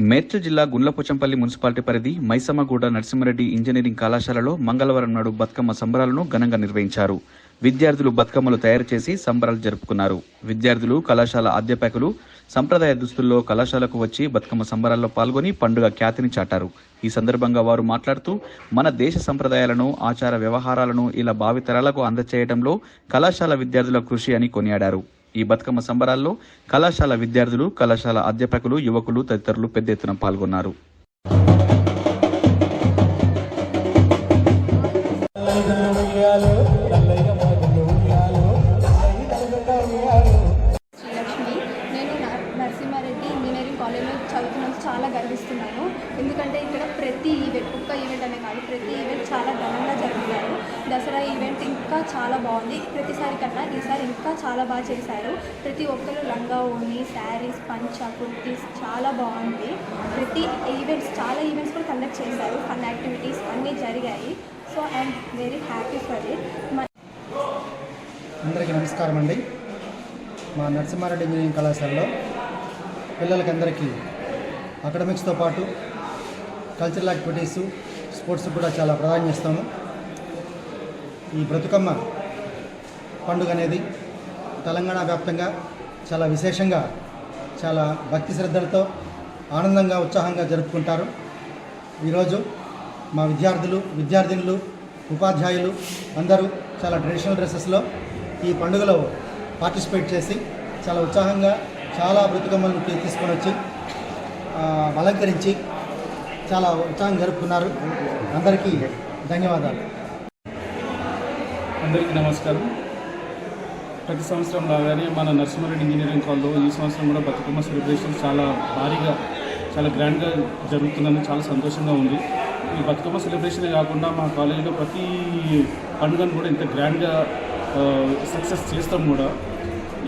మేడ్చల్ జిల్లా గుండ్లపోచంపల్లి మున్సిపాలిటీ పరిధి మైసమ్మగూడ నరసింహారెడ్డి ఇంజనీరింగ్ కళాశాలలో మంగళవారం నాడు బతుకమ్మ సంబరాలను ఘనంగా నిర్వహించారు. విద్యార్థులు బతుకమ్మలు తయారు చేసి సంబరాలు జరుపుకున్నారు. విద్యార్థులు కళాశాల అధ్యాపకులు సంప్రదాయ దుస్తుల్లో కళాశాలకు వచ్చి బతుకమ్మ సంబరాల్లో పాల్గొని పండుగ ఖ్యాతిని చాటారు. ఈ సందర్భంగా వారు మాట్లాడుతూ మన దేశ సంప్రదాయాలను ఆచార వ్యవహారాలను ఇలా భావితరాలకు అందచేయడంలో కళాశాల విద్యార్థుల కృషి అని కొనియాడారు. ఈ బతుకమ్మ సంబరాల్లో కళాశాల విద్యార్థులు కళాశాల అధ్యాపకులు యువకులు తదితరులు పెద్ద ఎత్తున పాల్గొన్నారు. ఉయ్యాలు ప్రతి ఈవెంట్ ఒక్క ఈవెంట్ అనే కాదు ప్రతి ఈవెంట్ చాలా ఘనంగా జరుగుతారు దసరా ఈవెంట్ ఇంకా చాలా బాగుంది. ప్రతిసారి కన్నా ఈసారి ఇంకా చాలా బాగా చేశారు. ప్రతి ఒక్కరు లంగా ఓని శారీస్ పంచ కుర్తీస్ చాలా బాగుంది. ప్రతి ఈవెంట్స్ చాలా ఈవెంట్స్ కూడా కండక్ట్ చేశారు. ఫన్ యాక్టివిటీస్ అన్నీ జరిగాయి. So I'm very happy for it అందరికీ నమస్కారం అండి. మా నరసింహారెడ్డి ఇంజనీరింగ్ కళాశాలలో పిల్లలకి అందరికీ అకాడమిక్స్తో పాటు కల్చరల్ యాక్టివిటీస్ స్పోర్ట్స్ కూడా చాలా ప్రాధాన్యం ఇస్తాము ఈ బ్రతుకమ్మ పండుగ అనేది తెలంగాణ వ్యాప్తంగా చాలా విశేషంగా చాలా భక్తి శ్రద్ధలతో ఆనందంగా ఉత్సాహంగా జరుపుకుంటారు. ఈరోజు మా విద్యార్థులు విద్యార్థినులు ఉపాధ్యాయులు అందరూ చాలా ట్రెడిషనల్ డ్రెస్సెస్లో ఈ పండుగలో పార్టిసిపేట్ చేసి చాలా ఉత్సాహంగా చాలా బ్రతుకమ్మలను తీసుకొని వచ్చి అలంకరించి చాలా ఉత్సాహం జరుపుకున్నారు. అందరికీ ధన్యవాదాలు. అందరికీ నమస్కారం. ప్రతి సంవత్సరం లాగానే మన నరసింహారెడ్డి ఇంజనీరింగ్ కాలేజ్లో ఈ సంవత్సరం కూడా బతుకమ్మ సెలబ్రేషన్ చాలా భారీగా చాలా గ్రాండ్గా జరుగుతుందని చాలా సంతోషంగా ఉంది. ఈ బతుకమ్మ సెలబ్రేషనే కాకుండా మా కాలేజీలో ప్రతి పండుగను కూడా ఇంత గ్రాండ్గా సక్సెస్ చేస్తాం కూడా.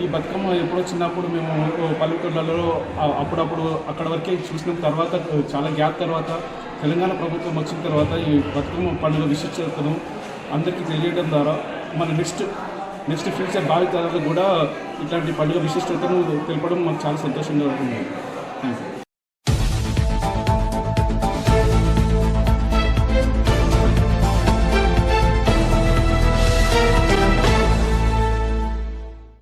ఈ బతుకమ్మ ఎప్పుడో చిన్నప్పుడు మేము పల్లెటూళ్ళలో అప్పుడప్పుడు అక్కడ వరకే చూసిన. తర్వాత చాలా గ్యాప్ తర్వాత తెలంగాణ ప్రభుత్వం వచ్చిన తర్వాత ఈ బతుకమ్మ పండుగ విశిష్టతను అందరికీ తెలియడం ద్వారా మన నెక్స్ట్ నెక్స్ట్ ఫ్యూచర్ భావితరాలకు కూడా ఇట్లాంటి పండుగ విశిష్టతను తెలపడం మాకు చాలా సంతోషంగా ఉంటుంది థ్యాంక్ యూ